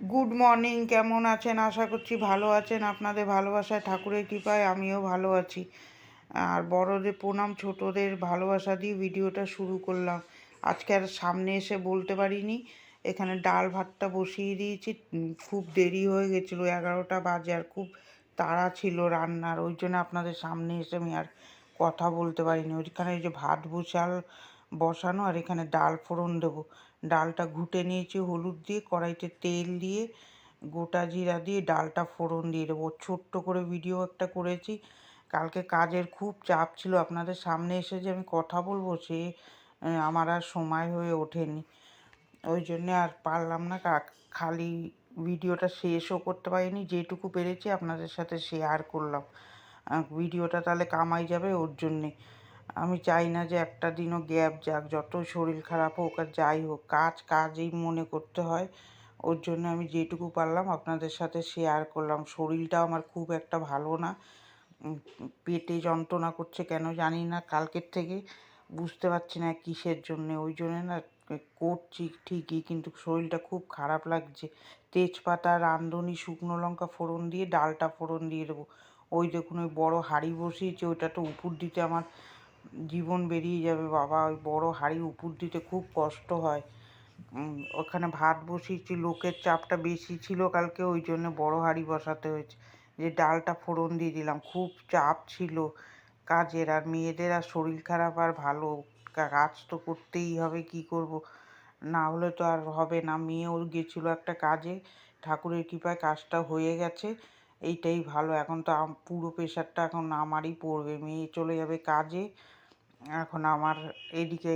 Good morning কেমন আছেন? আশা করছি ভালো আছেন। আপনাদের ভালোবাসায়, ঠাকুরের কৃপায় আমিও ভালো আছি। আর বড়দের প্রণাম, ছোটদের ভালোবাসা দিয়ে ভিডিওটা শুরু করলাম। আজকে আর সামনে এসে বলতে পারিনি। এখানে ডাল ভাতটা বসিয়ে দিয়েছি। খুব দেরি হয়ে গেছিল, এগারোটা বাজে আর খুব তাড়া ছিল রান্নার। ওই জন্য আপনাদের সামনে এসে আমি আর কথা বলতে পারিনি। ওইখানে ওই যে ভাত বসাল বসানো আর এখানে ডাল ফোড়ন দেবো। ডালটা ঘুটে নিয়েছি, হলুদ দিয়ে, কড়াইতে তেল দিয়ে, গোটা জিরা দিয়ে ডালটা ফোড়ন দিয়ে দেবো। ছোট্ট করে ভিডিও একটা করেছি। কালকে কাজের খুব চাপ ছিল, আপনাদের সামনে এসে যে আমি কথা বলব সে আমার আর সময় হয়ে ওঠেনি। ওই জন্যে আর পারলাম না খালি ভিডিওটা শেষও করতে পারিনি, যেটুকু পেরেছি আপনাদের সাথে শেয়ার করলাম। ভিডিওটা তাহলে কামাই যাবে ওর জন্যে। আমি চাই না যে একটা দিনও গ্যাপ যাক, যত শরীর খারাপ হোক আর যাই হোক, কাজ কাজই মনে করতে হয়। ওর জন্য আমি যেটুকু পারলাম আপনাদের সাথে শেয়ার করলাম। শরীরটাও আমার খুব একটা ভালো না। পেটে যন্ত্রণা করছে কেন জানি না, কালকের থেকে বুঝতে পারছি না কিসের জন্যে। ওই জন্যে না করছি ঠিকই কিন্তু শরীরটা খুব খারাপ লাগছে। তেজপাতা, রাঁধুনি, শুকনো লঙ্কা ফোড়ন দিয়ে, ডালটা ফোড়ন দিয়ে দেবো। ওই দেখুন, ওই বড় হাঁড়ি বসিয়েছি, ওইটা তো উপর দিতে আমার জীবন বেরিয়ে যাবে, বাবা। ওই বড় হাঁড়ি উপর দিতে খুব কষ্ট হয়। ওখানে ভাত বসিয়েছি, লোকের চাপটা বেশি ছিল কালকে, ওই জন্য বড় হাঁড়ি বসাতে হয়েছে। যে ডালটা ফোড়ন দিয়ে দিলাম, খুব চাপ ছিল কাজের। আর মেয়েদের আর শরীর খারাপ আর ভালো কাজ তো করতেই হবে, কি করব? না হলে তো আর হবে না। মেয়েও গেছিল একটা কাজে, ঠাকুরের কৃপায় কাজটা হয়ে গেছে। এইটাই ভালো। এখন তো পুরো প্রেশারটা এখন আমারই পড়বে। মেয়ে চলে যাবে কাজে। এখন আমার এদিকে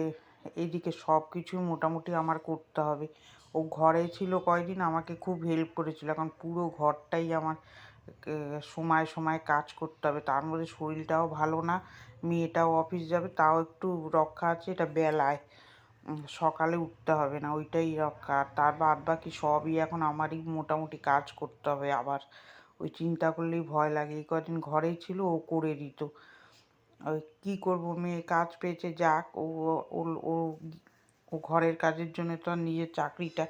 এদিকে সব কিছু মোটামুটি আমার করতে হবে। ও ঘরে ছিল কয়দিন, আমাকে খুব হেল্প করেছিল। এখন পুরো ঘরটাই আমার সময় সময় কাজ করতে হবে। তার মধ্যে শরীরটাও ভালো না। মেয়েটাও অফিস যাবে, তাও একটু রক্ষা আছে। এটা বেলায় সকালে উঠতে হবে না। ওইটাই রক্ষা। তার বাদ বাকি সবই এখন আমারই মোটামুটি কাজ করতে হবে আবার। ওই চিন্তা করলেই ভয় লাগে। এই কদিন ঘরেই ছিল, ও করে দিত। ওই কী করব মেয়ে কাজ পেয়েছে, যাক, ও ও ও ঘরের কাজের জন্য তো আর নিজের চাকরিটা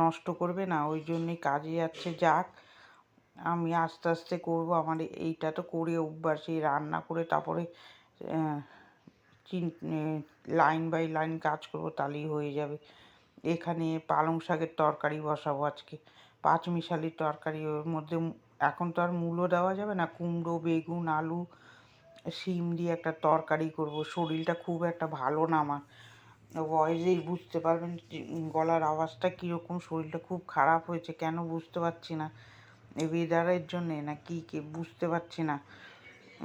নষ্ট করবে না, ওই জন্যই কাজে যাচ্ছে, যাক, আমি আস্তে আস্তে করব। আমার এইটা তো করে অভ্যাস, এই রান্না করে তারপরে লাইন বাই লাইন কাজ করব, তাহলেই হয়ে যাবে। এখানে পালং শাকের তরকারি বসাবো আজকে পাঁচ মিশালির তরকারি, ওর মধ্যে এখন তো আর মূলো দেওয়া যাবে না। কুমড়ো, বেগুন, আলু, শিম দিয়ে একটা তরকারি করব। শরীরটা খুব একটা ভালো না আমার। ভয়েসেই বুঝতে পারবেন গলার আওয়াজটা কীরকম, শরীরটা খুব খারাপ হয়েছে, কেন বুঝতে পারছি না। এই ওয়েদারের জন্যে না কি কি বুঝতে পারছি না।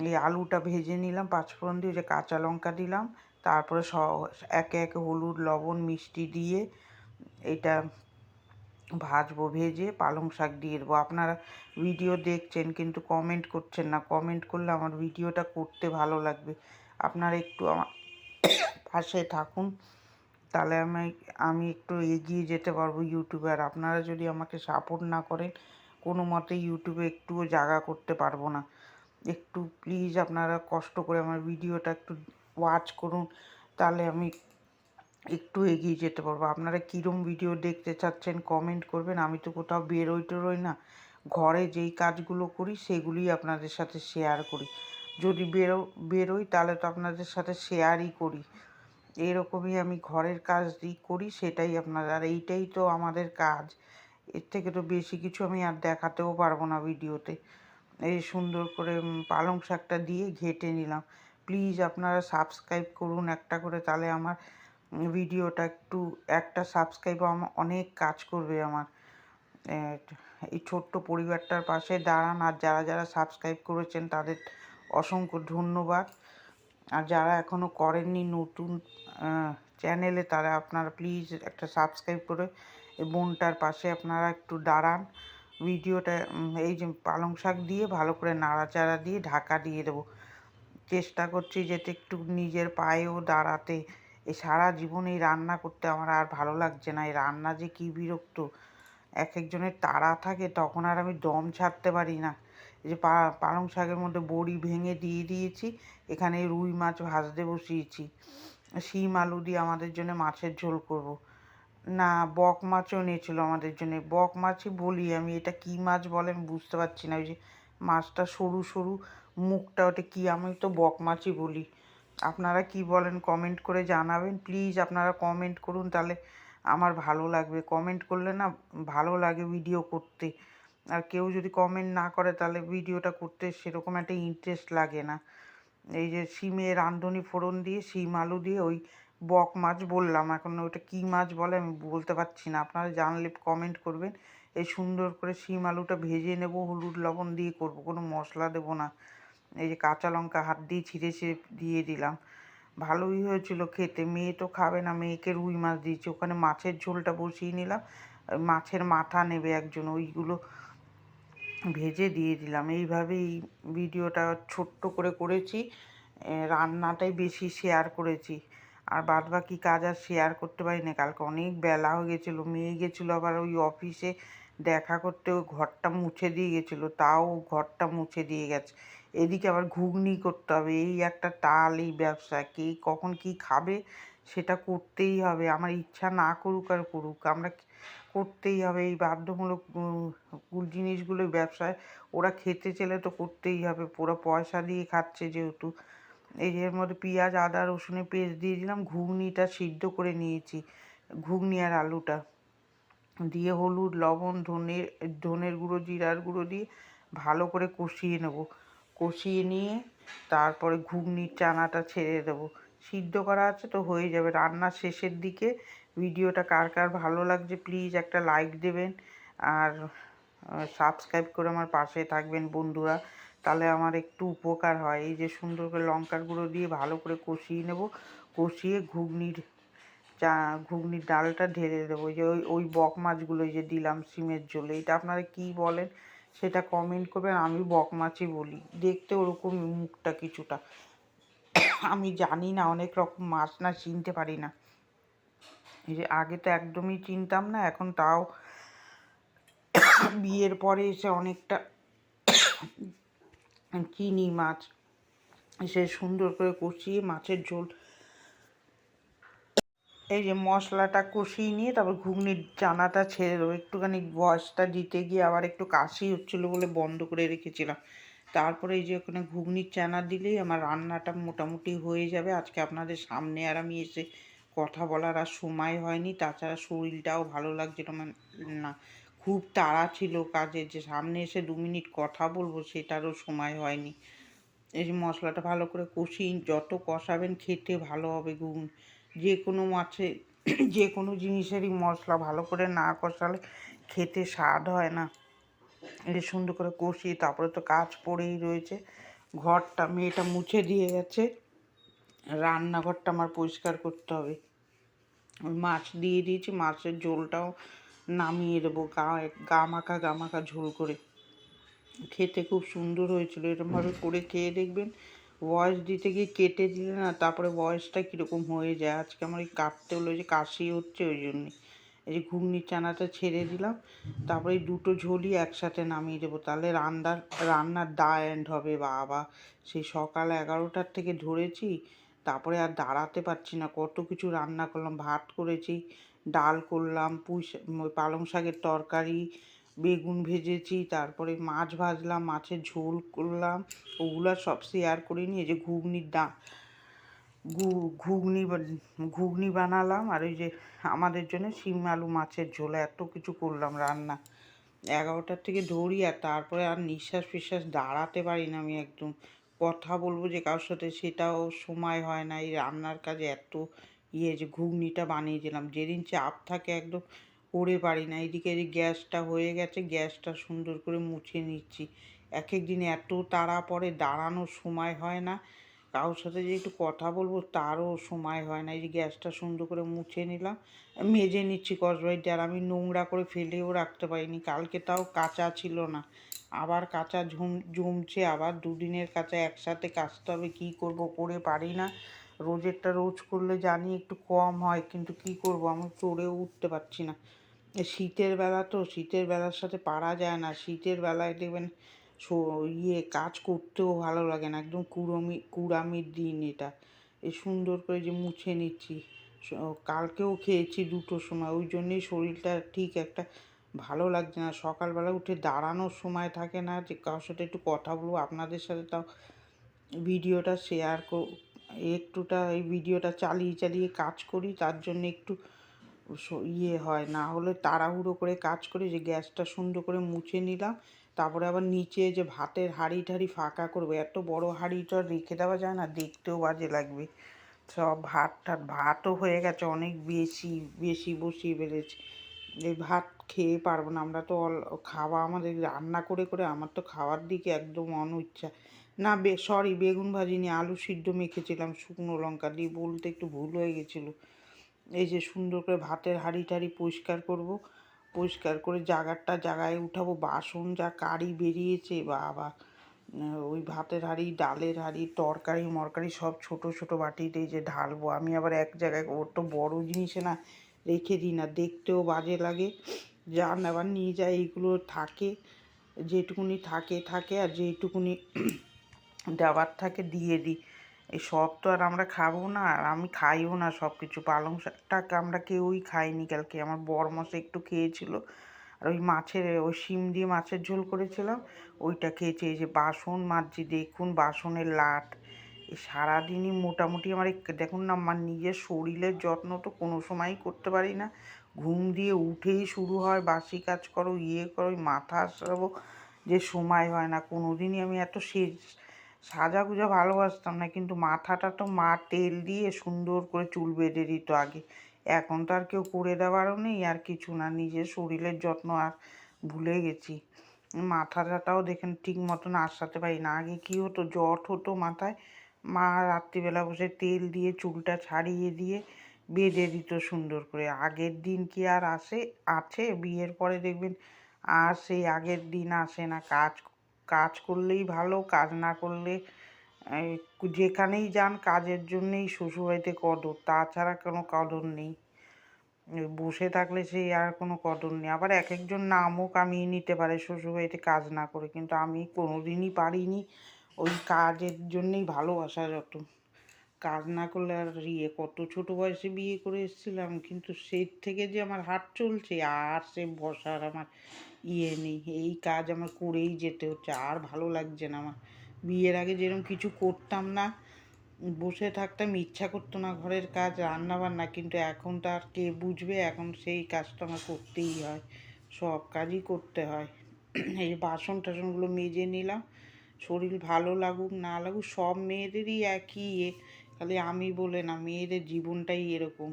এই আলুটা ভেজে নিলাম, পাঁচফোড়ন দিয়ে যে কাঁচা লঙ্কা দিলাম। তারপরে স একে একে হলুদ, লবণ, মিষ্টি দিয়ে এটা ভাজবো, ভেজে পালং শাক দিয়ে দেবো। আপনারা ভিডিও দেখছেন কিন্তু কমেন্ট করছেন না। কমেন্ট করলে আমার ভিডিওটা করতে ভালো লাগবে। আপনারা একটু আমার পাশে থাকুন। তাহলে আমি আমি একটু এগিয়ে যেতে পারব ইউটিউবে আর আপনারা যদি আমাকে সাপোর্ট না করেন, কোনো মতে ইউটিউবে একটুও জায়গা করতে পারব না। একটু প্লিজ আপনারা কষ্ট করে আমার ভিডিওটা একটু ওয়াচ করুন। তাহলে আমি একটু এগিয়ে যেতে পারব। আপনারা কীরম ভিডিও দেখতে চাচ্ছেন কমেন্ট করবেন। আমি তো কোথাও বেরোই টেরোই না। ঘরে যেই কাজগুলো করি সেগুলিই আপনাদের সাথে শেয়ার করি। যদি বেরো, বেরোই, তাহলে তো আপনাদের সাথে শেয়ারই করি। এরকমই আমি ঘরের কাজ দিই করি, সেটাই আপনার আর এইটাই তো আমাদের কাজ। এর থেকে তো বেশি কিছু আমি আর দেখাতেও পারব না ভিডিওতে এই সুন্দর করে পালং শাকটা দিয়ে ঘেটে নিলাম। প্লিজ আপনারা সাবস্ক্রাইব করুন একটা করে, তাহলে আমার ভিডিওটা একটু, একটা সাবস্ক্রাইব আমার অনেক কাজ করবে আমার। এই ছোট্ট পরিবারটার পাশে দাঁড়ান, আর যারা যারা সাবস্ক্রাইব করেছেন তাদের অসংখ্য ধন্যবাদ। আর যারা এখনও করেননি নতুন চ্যানেলে তারা আপনারা প্লিজ একটা সাবস্ক্রাইব করে, এই বোনটার পাশে আপনারা একটু দাঁড়ান। ভিডিওটা এই যে পালং শাক দিয়ে ভালো করে নাড়াচাড়া দিয়ে ঢাকা দিয়ে দেবো। চেষ্টা করছি যাতে একটু নিজের পায়েও দাঁড়াতে এই সারা জীবন এই রান্না করতে আমার আর ভালো লাগছে না। এই রান্না যে কী বিরক্ত। এক একজনের তাড়া থাকে, তখন আর আমি দম ছাড়তে পারি না। এই যে পা, পালং শাকের মধ্যে বড়ি ভেঙে দিয়ে দিয়েছি, এখানে রুই মাছ ভাজতে বসিয়েছি। শিম আলু দিয়ে আমাদের জন্য মাছের ঝোল করব। না, বক মাছও নিয়েছিল আমাদের জন্য। বক মাছই বলি আমি, এটা কি মাছ বলে আমি বুঝতে পারছি না। ওই যে মাছটা সরু সরু, মুখটা ওটা কি, আমি তো বক মাছই বলি। আপনারা কি বলেন কমেন্ট করে জানাবেন। প্লিজ আপনারা কমেন্ট করুন, তাহলে আমার ভালো লাগবে। কমেন্ট করলে না ভালো লাগে ভিডিও করতে। আর কেউ যদি কমেন্ট না করে, তাহলে ভিডিওটা করতে সেরকম একটা ইন্টারেস্ট লাগে না। এই যে শিমে রাঁধুনি ফোড়ন দিয়ে শিম আলু দিয়ে ওই বক মাছ বললাম। এখন ওটা কী মাছ বলে আমি বলতে পারছি না। আপনারা জানলে কমেন্ট করবেন। এই সুন্দর করে শিম আলুটা ভেজে নেব, হলুদ লবণ দিয়ে করব, কোনো মশলা দেবো না। এই যে কাঁচা লঙ্কা হাত দিয়ে ছিঁড়ে ছিঁড়ে দিয়ে দিলাম। ভালোই হয়েছিল খেতে। মেয়ে তো খাবে না, মেয়েকে রুই মাছ দিয়েছি। ওখানে মাছের ঝোলটা বসিয়ে নিলাম। মাছের মাথা নেবে একজন, ওইগুলো ভেজে দিয়ে দিলাম। এইভাবেই ভিডিওটা ছোট্ট করে করেছি। রান্নাটাই বেশি শেয়ার করেছি। আর বাদ বাকি কাজ আর শেয়ার করতে পারি না কালকে অনেক বেলা হয়ে গেছিল। মেয়ে গেছিল আবার ওই অফিসে দেখা করতে ওই ঘরটা মুছে দিয়ে গেছিল। তাও ঘরটা মুছে দিয়ে গেছে। এদিকে আবার ঘুগনি করতে হবে, এই একটা টাল এই ব্যবসা, কে কখন কি খাবে সেটা করতেই হবে, আমার ইচ্ছা না করুক আর করুক, আমরা করতেই হবে, এই বাধ্যমূলক জিনিসগুলো ব্যবসায়, ওরা খেতে চাইলে তো করতেই হবে পুরো পয়সা দিয়ে খাচ্ছে যেহেতু, এই এর মধ্যে পেঁয়াজ, আদা, রসুনের পেস্ট দিয়ে দিলাম, ঘুগনিটা সিদ্ধ করে নিয়েছি, ঘুগনি আর আলুটা, দিয়ে হলুদ, লবণ, ধনে, ধনের গুঁড়ো, জিরার গুঁড়ো দিয়ে ভালো করে কষিয়ে নেব কষিয়ে নিয়ে তারপরে ঘুগনির চানাটা ছেড়ে দেবো। সিদ্ধ করা আছে তো হয়ে যাবে। রান্নার শেষের দিকে ভিডিওটা কার কার ভালো লাগছে প্লিজ একটা লাইক দেবেন আর সাবস্ক্রাইব করে আমার পাশে থাকবেন বন্ধুরা। তাহলে আমার একটু উপকার হয়। এই যে সুন্দর করে লঙ্কার গুঁড়ো দিয়ে ভালো করে কষিয়ে নেব। কষিয়ে ঘুগনির চা, ঘুগনির ডালটা ঢেলে দেবো। যে ওই ওই বক মাছগুলো যে দিলাম, সিমের ঝোলে। এটা আপনারা কী বলেন? সেটা কমেন্ট করবেন আমি বকমাছি বলি। দেখতে ওরকম মুখটা কিছুটা। আমি জানি না, অনেক রকম মাছ না চিনতে পারি না। যে আগে তো একদমই চিনতাম না, এখন তাও বিয়ের পরে এসে অনেকটা চিনি মাছ। সে সুন্দর করে কষিয়ে মাছের ঝোল এই যে মশলাটা কষিয়ে নিয়ে তারপর ঘুগনির চানাটা ছেড়ে দেবো। একটুখানি বয়সটা দিতে গিয়ে আবার একটু কাশি হচ্ছিল বলে বন্ধ করে রেখেছিলাম। তারপরে এই যে ওখানে ঘুগনির চানা দিলেই আমার রান্নাটা মোটামুটি হয়ে যাবে। আজকে আপনাদের সামনে আর আমি এসে কথা বলার আর সময় হয়নি। তাছাড়া শরীরটাও ভালো লাগছিল না, খুব তাড়া ছিল কাজে। যে সামনে এসে দু মিনিট কথা বলব সেটারও সময় হয়নি। এই যে মশলাটা ভালো করে কষিয়ে, যত কষাবেন খেতে ভালো হবে ঘুগনি। যে কোনো মাছে, যে কোনো জিনিসেরই মশলা ভালো করে না কষালে খেতে স্বাদ হয় না। এটা সুন্দর করে কষিয়ে তারপরে তো কাজ পড়েই রয়েছে। ঘরটা, মেয়েটা মুছে দিয়ে গেছে। রান্নাঘরটা আমার পরিষ্কার করতে হবে। ওই মাছ দিয়ে দিয়েছি, মাছের ঝোলটাও নামিয়ে দেবো, গা গা মাখা গা মাখা ঝোল করে। খেতে খুব সুন্দর হয়েছিল এরকমভাবে করে খেয়ে দেখবেন ভয়েস দিতে গিয়ে কেটে দিলে না, তারপরে ভয়েসটা কীরকম হয়ে যায়? আজকে আমার এই কাটতে হলো যে কাশি হচ্ছে ওই জন্যে। এই যে ঘুগনির চানাটা ছেড়ে দিলাম, তারপরে দুটো ঝোলই একসাথে নামিয়ে দেবো। তাহলে রান্নার রান্নার দা এন্ড হবে, বাবা। সেই সকাল এগারোটার থেকে ধরেছি, তারপরে আর দাঁড়াতে পারছি না। কত কিছু রান্না করলাম, ভাত করেছি, ডাল করলাম, পুঁই পালং শাকের তরকারি বেগুন ভেজেছি, তারপরে মাছ ভাজলাম, মাছের ঝোল করলাম, ওগুলো সব শেয়ার করে নিয়ে যে ঘুগনির ডা ঘুগনি ঘুগনি বানালাম, আর ওই যে আমাদের জন্য শিম আলু মাছের ঝোল, এত কিছু করলাম রান্না। এগারোটার থেকে ধরি, আর তারপরে আর নিঃশ্বাস ফিশ্বাস দাঁড়াতে পারি না আমি একদম। কথা বলব যে কারোর সাথে সেটাও সময় হয় না, এই রান্নার কাজে এত ইয়ে যে ঘুগনিটা বানিয়ে দিলাম। যেদিন চাপ থাকে একদম করে পারি না। এদিকে যে গ্যাসটা হয়ে গেছে, গ্যাসটা সুন্দর করে মুছে নিচ্ছি। এক এক দিন এত তাড়া পরে দাঁড়ানোর সময় হয় না। কারোর সাথে যে একটু কথা বলব তারও সময় হয় না। এই যে গ্যাসটা সুন্দর করে মুছে নিলাম, মেজে নিচ্ছি কসবাইটি আর আমি নোংরা করে ফেলেও রাখতে পারিনি। কালকে তাও কাঁচা ছিল না। আবার কাঁচা ঝুম, জমছে, আবার দুদিনের কাঁচা একসাথে কাচতে হবে। কী করব, করে পারি না। রোজেরটা রোজ করলে জানি একটু কম হয়, কিন্তু কি করব? আমি চড়েও উঠতে পারছি না। শীতের বেলা তো, শীতের বেলার সাথে পারা যায় না। শীতের বেলায় দেখবেন ইয়ে কাজ করতেও ভালো লাগে না। একদম কুড়মি, কুড়ামির দিন এটা। এ সুন্দর করে যে মুছে নিচ্ছি। কালকেও খেয়েছি দুটোর সময়। ওই জন্যেই শরীরটা ঠিক একটা ভালো লাগছে না। সকালবেলা উঠে দাঁড়ানোর সময় থাকে না যে, কারোর সাথে একটু কথা বলব, আপনাদের সাথে তাও ভিডিওটা শেয়ার একটুটা এই ভিডিওটা চালিয়ে চালিয়ে কাজ করি। তার জন্য একটু ইয়ে হয় না। হলে তাড়াহুড়ো করে কাজ করে যে গ্যাসটা সুন্দর করে মুছে নিলাম, তারপরে আবার নিচে যে ভাতের হাঁড়ি টাড়ি ফাঁকা করব, এত বড় হাঁড়িটা রেখে দেওয়া যায় না, দেখতেও বাজে লাগবে। সব ভাত টাত ভাতও হয়ে গেছে, অনেক বেশি বেশি বসিয়ে ফেলেছি। এই ভাত খেয়ে পারব না, আমরা তো অল, খাওয়া আমাদের রান্না করে করে আমার তো খাওয়ার দিকে একদম অনিচ্ছা। না বে সরি বেগুন ভাজি নিয়ে আলু সিদ্ধ মেখেছিলাম শুকনো লঙ্কা দিয়ে, বলতে একটু ভুল হয়ে গেছিল। এই যে সুন্দর করে ভাতের হাঁড়ি টাড়ি পরিষ্কার করব। পরিষ্কার করে জাগারটা জাগায় উঠাবো। বাসন যা কারি বেরিয়েছে, বাবা। ওই ভাতের হাঁড়ি, ডালের হাঁড়ি, তরকারি, মরকারি সব ছোট ছোট বাটিতে যে ঢালবো। আমি আবার এক জায়গায়, ওর তো বড় জিনিসে না রেখে দিই না, দেখতেও বাজে লাগে। যা নেবার নিয়ে যায়, এইগুলো থাকে, যেটুকুনি থাকে থাকে, আর যেটুকুনি দেওয়ার থাকে, দিয়ে দিই। এই সব তো আর আমরা খাব না, আর আমি খাইও না সব কিছু পালং শাকটাকে আমরা কেউই খাইনি কালকে। আমার বর মশাই একটু খেয়েছিল। আর ওই মাছের, ওই শিম দিয়ে মাছের ঝোল করেছিলাম, ওইটা খেয়েছি। এই যে বাসন মাজছি, দেখুন বাসনের লাট। এই সারাদিনই মোটামুটি আমার দেখুন না, আমার নিজের শরীরের যত্ন তো কোনো সময়ই করতে পারি না। ঘুম দিয়ে উঠেই শুরু হয়, বাসি কাজ করো ইয়ে করো মাথা আসাবো যে সময় হয় না। কোনো দিনই আমি এত সেজ সাজাগুজা ভালোবাসতাম না, কিন্তু মাথাটা তো মা তেল দিয়ে সুন্দর করে চুল বেঁধে দিত আগে। এখন তো আর কেউ করে দেওয়ারও নেই, আর কিছু না, নিজের শরীরের যত্ন আর ভুলে গেছি। মাথাটাও দেখেন ঠিক মতন আসাতে পারি না। আগে কী হতো জট হতো মাথায়। মা রাত্রিবেলা বসে তেল দিয়ে চুলটা ছাড়িয়ে দিয়ে বেঁধে দিত সুন্দর করে। আগের দিন কি আর আসে, আছে? বিয়ের পরে দেখবেন, আর সেই আগের দিন আসে না। কাজ কাজ করলেই ভালো, কাজ না করলে যেখানেই যান কাজের জন্যেই শ্বশুরবাড়িতে কদর, তাছাড়া কোনো কদর নেই। বসে থাকলে সেই আর কোনো কদর নেই। আবার এক একজন নামও কামিয়ে নিতে পারে, শ্বশুরবাড়িতে কাজ না করে। কিন্তু আমি কোনো দিনই পারিনি, ওই কাজের জন্যেই ভালোবাসা যত। কাজ না করলে আর ইয়ে কত ছোট বয়সে বিয়ে করে এসেছিলাম, কিন্তু সেই থেকে যে আমার হাত চলছে, আর সে বসার আমার ইয়ে নেই। এই কাজ আমার করেই যেতে হচ্ছে, আর ভালো লাগছে না আমার। বিয়ের আগে যেরকম কিছু করতাম না, বসে থাকতাম, ইচ্ছা করতো না ঘরের কাজ রান্না বান্না কিন্তু এখন তো আর কে বুঝবে, এখন সেই কাজটা আমার করতেই হয়, সব কাজই করতে হয়। এই বাসন টাসনগুলো মেজে নিলাম, শরীর ভালো লাগুক, না লাগুক, সব মেয়েদেরই একই ইয়ে। খালি আমি বলে না, মেয়েদের জীবনটাই এরকম।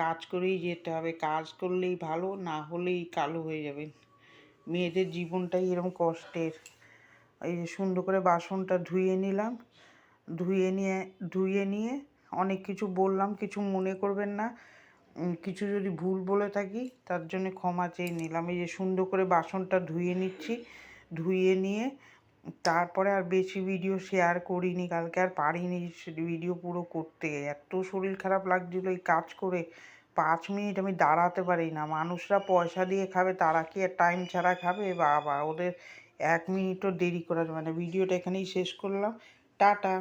কাজ করেই যেতে হবে, কাজ করলেই ভালো, না হলেই কালো হয়ে যাবেন মেয়েদের জীবনটাই এরকম কষ্টের। এই যে সুন্দর করে বাসনটা ধুয়ে নিলাম, ধুয়ে নিয়ে ধুয়ে নিয়ে অনেক কিছু বললাম, কিছু মনে করবেন না। কিছু যদি ভুল বলে থাকি, তার জন্য ক্ষমা চেয়ে নিলাম। এই যে সুন্দর করে বাসনটা ধুয়ে নিচ্ছি, ধুয়ে নিয়ে তারপরে আর বেশি ভিডিও শেয়ার করিনি, কালকে আর পারিনি ভিডিও পুরো করতে। এত শরীর খারাপ লাগছিল এই কাজ করে। পাঁচ মিনিট আমি দাঁড়াতে পারি না। মানুষরা পয়সা দিয়ে খাবে, তারা কি আর টাইম ছাড়া খাবে? বাবা, ওদের এক মিনিটও দেরি করা যাবে না ভিডিওটা এখানেই শেষ করলাম। টাটা।